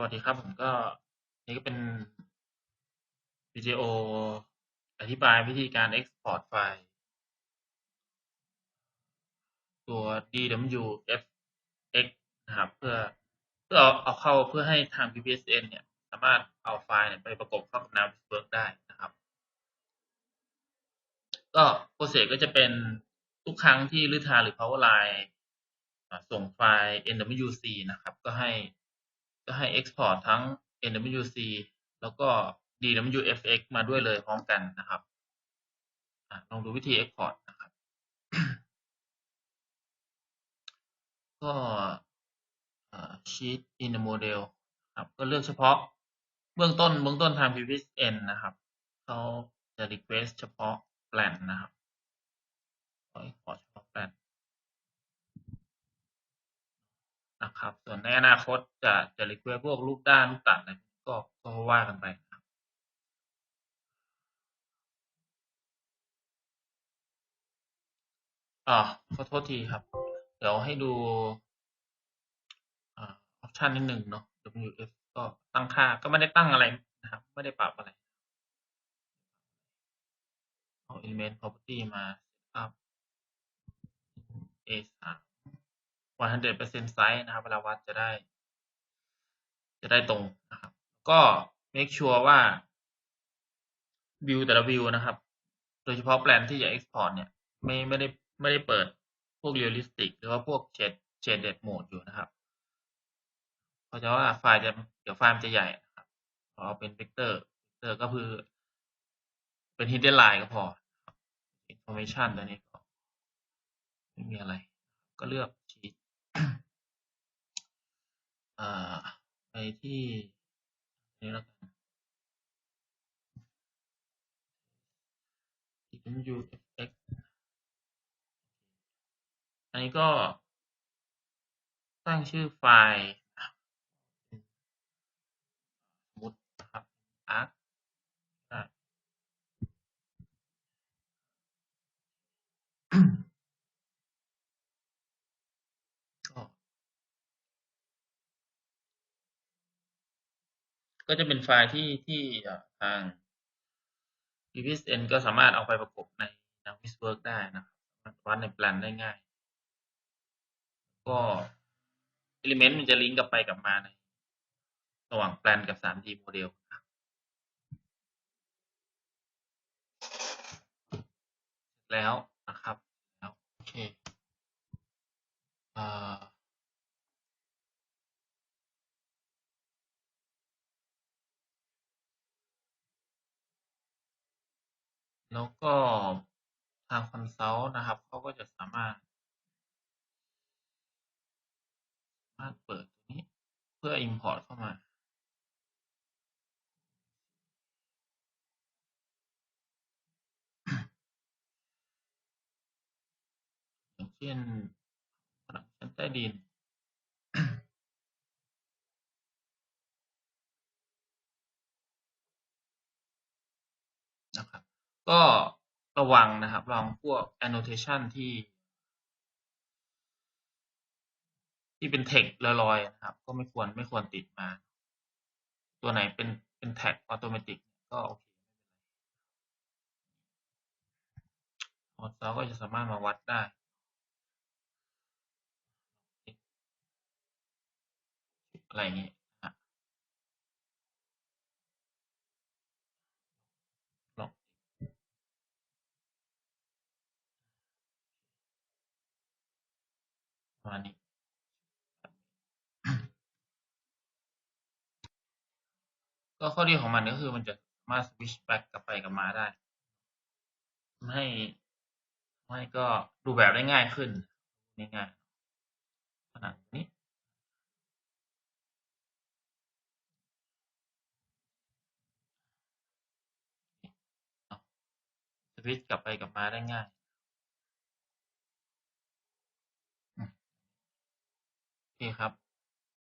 วัสดีครับผมก็นี่ก็เป็นวิดีโออธิบายวิธีการ Export ไฟล์ ตัว DWFX นะครับเพื่อเพื่อเอาเอาเข้าเพื่อให้ทาง PPSN เนี่ย สามารถเอาไฟล์เนี่ยไปประกบเข้ากับ Naviswork ได้นะครับ ก็โปรเซสก็จะเป็นทุกครั้งที่ลือทาหรือ Powerline ส่งไฟล์ NWC นะครับ ก็ให้ ก็ให้ Export ทั้ง NWC แล้วก็ DWFX มาด้วยเลยพร้อมกันนะครับอลองดูวิธี Export นะครับ ก็อ่า Sheet in the model ครับ ก็เลือกเฉพาะเบื้องต้นเบื้องต้นทาง PPSN นะครับเขาจะ request เฉพาะ plan นะครับขอ export เฉพาะ plan น นะครับ ส่วนในอนาคตจะจะ request พวกรูปด้านรูปตัดอะไรก็ก็ว่ากันไปอ่าขอโทษทีครับ เดี๋ยวให้ดูออปชันนิดหนึ่งเนาะ WF ก็ตั้งค่าก็ไม่ได้ตั้งอะไรนะครับ ไม่ได้ปรับอะไร เอา element property มา setup A3 100% size นะครับ เวลาวัดจะได้ จะได้ตรงนะครับ ก็ make sure ว่า view แต่ละ view นะครับ โดยเฉพาะแปลนที่จะ export เนี่ย ไม่ไม่ได้ไม่ได้เปิดพวก realistic หรือว่าพวก shade shaded mode อยู่นะครับเพราะว่าไฟล์จะเดี๋ยวไฟล์มันจะใหญ่นะครับเราเอาเป็น vector vector ก็คือ เป็น hidden line ก็พอ information ตัวนี้ก็ไม่มีอะไร ก็เลือก sheet อ่า ไปที่นี่แล้วกัน UFX อันนี้ก็ ตั้งชื่อไฟล์สมมติครับ arc ก็จะเป็นไฟล์ที่ที่อ่าทาง PPSN ก็สามารถเอาไปประกบใน Naviswork ได้นะครับสามารถวัดในแปลนได้ง่าย ก็ element มันจะลิงก์กลับไปกลับมาในระหว่างแปลนกับ 3D โมเดลแล้วนะครับ แล้วโอเคอ่า แล้วก็ทาง Consult นะครับ เขาก็จะสามารถ สามารถเปิดตัวนี้เพื่อ import เข้ามาอย่างเช่นผนังชั้นใต้ดิน นะครับ ก็ระวังนะครับระวังพวก annotation ที่ ที่เป็น text ลอยๆนะครับ ก็ไม่ควรไม่ควรติดมา ตัวไหนเป็นเป็นแท็กออโตเมติก็โอเคไม่เป็นไร Consult ก็จะสามารถมาวัดได้อะไรอย่างงี้ะลองประ มาณนี้ก็ข้อดีของมันก็คือมันจะมารถ switch back กลับไปกลับมาได้ทำให้ทำให้ก็ดูแบบได้ง่ายขึ้นง่ายๆผนังนี้สวิตช์กลับไปกลับมาได้ง่าย อืมโอเคครับ